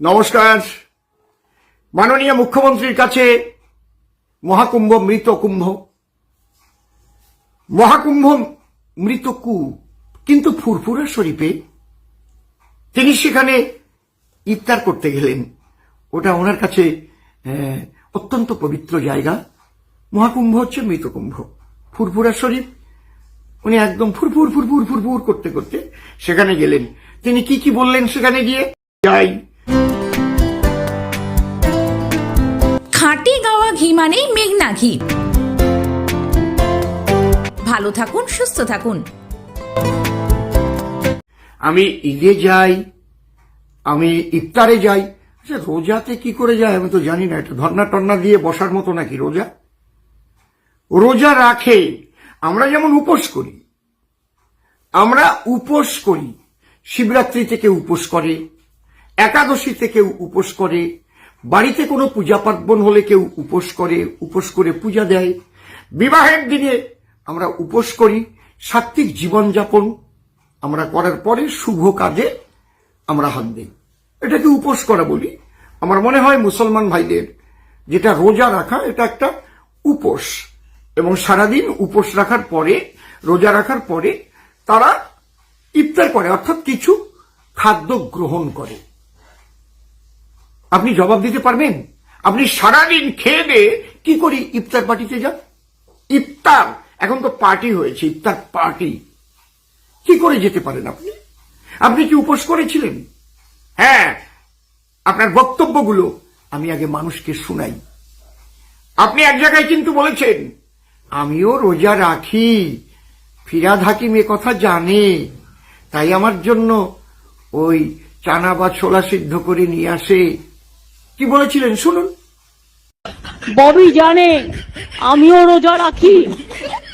নমস্কার। মাননীয় মুখ্যমন্ত্রীর কাছে মহাকুম্ভ মৃত কুম্ভ। মহাকুম্ভ মৃত কু কিন্তু ফুরফুরা শরীফে তিনি সেখানে ইফতার করতে গেলেন। ওটা ওনার কাছে অত্যন্ত পবিত্র জায়গা। মহাকুম্ভ হচ্ছে মৃত কুম্ভ, ফুরফুরা শরীফ। উনি একদম ফুরফুর ফুরফুর ফুরফুর করতে করতে সেখানে গেলেন। তিনি কি কি বললেন সেখানে গিয়ে? যাই। খাঁটি গাওয়া ঘি মানেই মেঘনা ঘি। ভালো থাকুন, সুস্থ থাকুন। আমি ঈদে যাই, আমি ইফতারে যাই। আচ্ছা রোজাতে কি করে যায় আমি তো জানি না এটা ধর্না টর্না দিয়ে বসার মতো নাকি রোজা? রোজা রাখে, আমরা যেমন উপোস করি, আমরা উপোস করি। শিবরাত্রি থেকে উপোস করে, একাদশী থেকে উপোস করে বাড়িতে কোনো পূজা পার্বণ হলে কেউ উপোস করে উপোস করে পূজা দেয়। বিবাহের দিনে আমরা উপোস করি সাত্বিক জীবনযাপন আমরা করার পরে শুভ কাজে আমরা হাত দিই। এটাকে উপোস করা বলি। আমার মনে হয় মুসলমান ভাইদের যেটা রোজা রাখা, এটা একটা উপোস। এবং সারাদিন উপোস রাখার পরে, রোজা রাখার পরে তারা ইফতার করে, অর্থাৎ কিছু খাদ্য গ্রহণ করে। আপনি জবাব দিতে পারবেন? আপনি সারাদিন খেয়ে দিয়ে কি করি, ইফতার পার্টিতে যান? ইফতার! এখন তো পার্টি হয়েছে, ইফতার পার্টি। কি করে যেতে পারেন আপনি? আপনি কি উপোস করেছিলেন? হ্যাঁ আপনার বক্তব্যগুলো আমি আগে মানুষকে শুনাই। আপনি এক জায়গায় কিন্তু বলেছেন, আমিও রোজা রাখি, ফিরাদ হাকিম এ কথা জানে, তাই আমার জন্য ওই চানা বা ছোলা সিদ্ধ করে নিয়ে আসে কি বলেছিলেন? শুনুন। ববি জানে আমিও রোজা রাখি।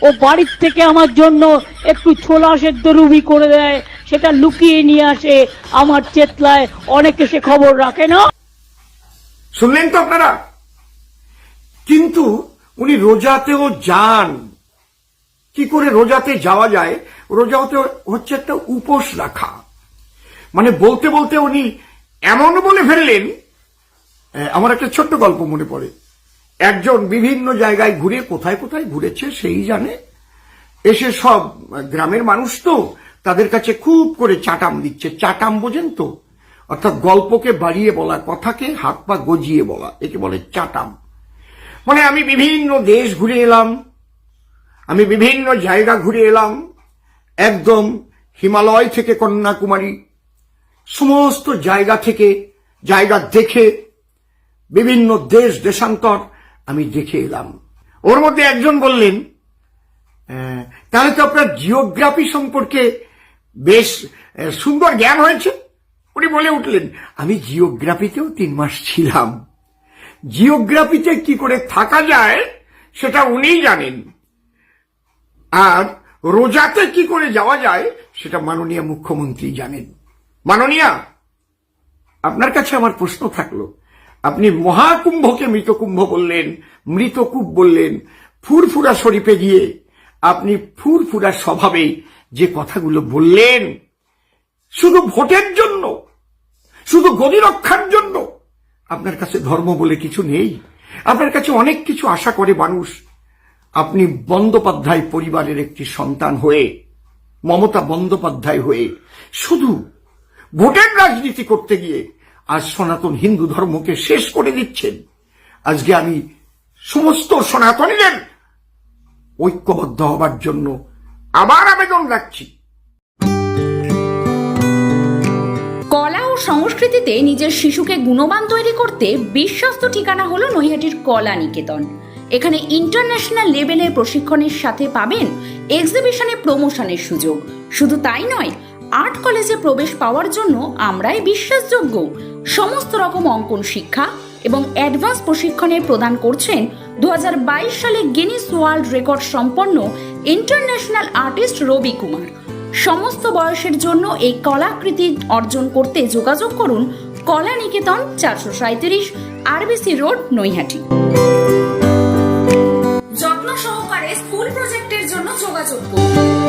ও বাড়ির থেকে আমার জন্য একটু ছোলা সেদ্ধ রুবি করে দেয় সেটা লুকিয়ে নিয়ে আসে আমার চেতলায় অনেকে সে খবর রাখে না। শুনলেন তো আপনারা? কিন্তু উনি রোজাতেও যান। কি করে রোজাতে যাওয়া যায়? রোজাতে হচ্ছে একটা উপোস রাখা। মানে বলতে বলতে উনি এমন বলে ফেললেন আমার একটা ছোট্ট গল্প মনে পড়ে। একজন বিভিন্ন জায়গায় ঘুরে, কোথায় কোথায় ঘুরেছে সেই জানে। এসে সব গ্রামের মানুষ তো তাদের কাছে খুব করে চাটাম দিচ্ছে। চাটাম বোঝেন তো? অর্থাৎ গল্পকে বাড়িয়ে বলা, কথাকে হাত পা গজিয়ে বলা, একে বলে চাটাম। মানে আমি বিভিন্ন দেশ ঘুরে এলাম, আমি বিভিন্ন জায়গা ঘুরে এলাম, একদম হিমালয় থেকে কন্যাকুমারী, সমস্ত জায়গা থেকে জায়গা দেখে বিভিন্ন দেশ, দেশান্তর, আমি দেখে এলাম। ওর মধ্যে একজন বললেন তাহলে তো আপনার জিওগ্রাফি সম্পর্কে বেশ সুন্দর জ্ঞান হয়েছে। উনি বলে উঠলেন, আমি জিওগ্রাফিতেও তিন মাস ছিলাম। জিওগ্রাফিতে কি করে থাকা যায়, সেটা উনিই জানেন। আর রোজাতে কি করে যাওয়া যায়, সেটা মাননীয় মুখ্যমন্ত্রী জানেন। মাননীয়া, আপনার কাছে আমার প্রশ্ন থাকল আপনি মহাকুম্ভকে মৃতকুম্ভ বললেন, মৃতকূপ বললেন, ফুরফুরা শরীফে গিয়ে আপনি ফুরফুরা স্বভাবে যে কথাগুলো বললেন, শুধু ভোটের জন্য, শুধু গদি রক্ষার জন্য, আপনার কাছে ধর্ম বলে কিছু নেই, আপনার কাছে অনেক কিছু আশা করে মানুষ, আপনি বন্দ্যোপাধ্যায় পরিবারের একটি সন্তান হয়ে, মমতা বন্দ্যোপাধ্যায় হয়ে শুধু ভোটের রাজনীতি করতে গিয়ে আজ সনাতন হিন্দু ধর্মকে শেষ করে দিচ্ছেন। আজকে আমি সমস্ত সনাতনীদের ঐক্যবদ্ধ হবার জন্য আবার আবেদন রাখছি। কলা ও সংস্কৃতিতে নিজের শিশুকে গুণবান তৈরি করতে বিশ্বস্ত ঠিকানা হলো নৈহাটির কলা নিকেতন। এখানে ইন্টারন্যাশনাল লেভেলের প্রশিক্ষণের সাথে পাবেন এক্সিবিশনে প্রমোশনের সুযোগ। শুধু তাই নয় আর্ট কলেজে প্রবেশ পাওয়ার জন্য আমরাই বিশ্বাসযোগ্য। সমস্ত রকম অঙ্কন শিক্ষা এবং অ্যাডভান্স প্রশিক্ষণের প্রদান করছেন দু হাজার বাইশ সালে গিনিস ওয়ার্ল্ড রেকর্ড সম্পন্ন ইন্টারন্যাশনাল আর্টিস্ট রবি কুমার। সমস্ত বয়সের জন্য এই কলাকৃতি অর্জন করতে যোগাযোগ করুন কলা নিকেতন চারশো সাঁত্রিশ আরবিসি রোড, নৈহাটি। যত্ন সহকারে স্কুল প্রজেক্টের জন্য যোগাযোগ করুন।